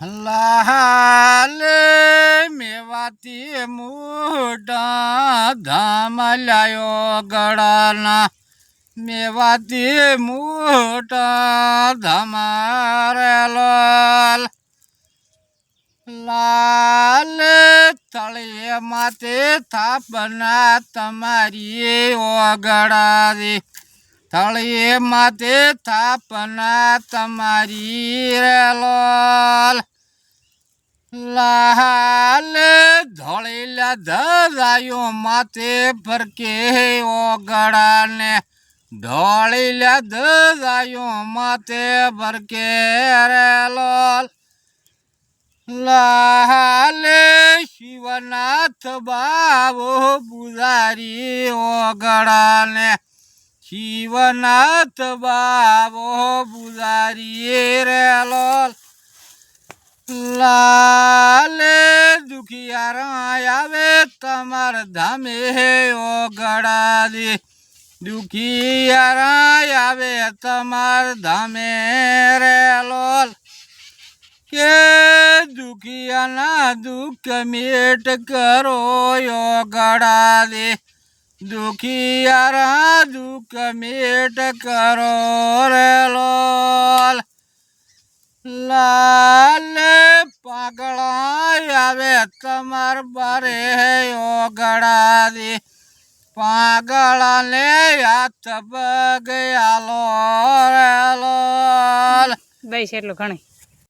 લાલ મેવાતી મોટા ધામ લાયો ગળાના. મેવાતી મોટા ધામારે લાલ. લાલ તળિયે માતે થાપના તમારી ઓગળાદી તળે માતે થાપના તમારી રે લાલ. લાલ ધોળેલા ધરાયો માથે ફરકે ઓગળાને ધોળેલા ધરાયો માથે ફરકે રે લોલ. લાલ શિવનાથ બાબો પુજારી ઓગળાને શિવનાથ બાબો પુજારી રે લાલ. લાલ દુખિયારા આવે તમાર ધામે ઓ દે દુખિયારા આવે તમાર ધામે રે લોલ. કે દુખિયાના દુઃખ મેટ કરો ઓગળા દે દુખિયારા દુઃખ મેટ કરો રે લોલ. લાલ પાગળા આવે, તમાર બારે ઓગળા દે પાગળાને હાથ બગ આલો રે, લોલ. દઈશ એટલું ઘણી.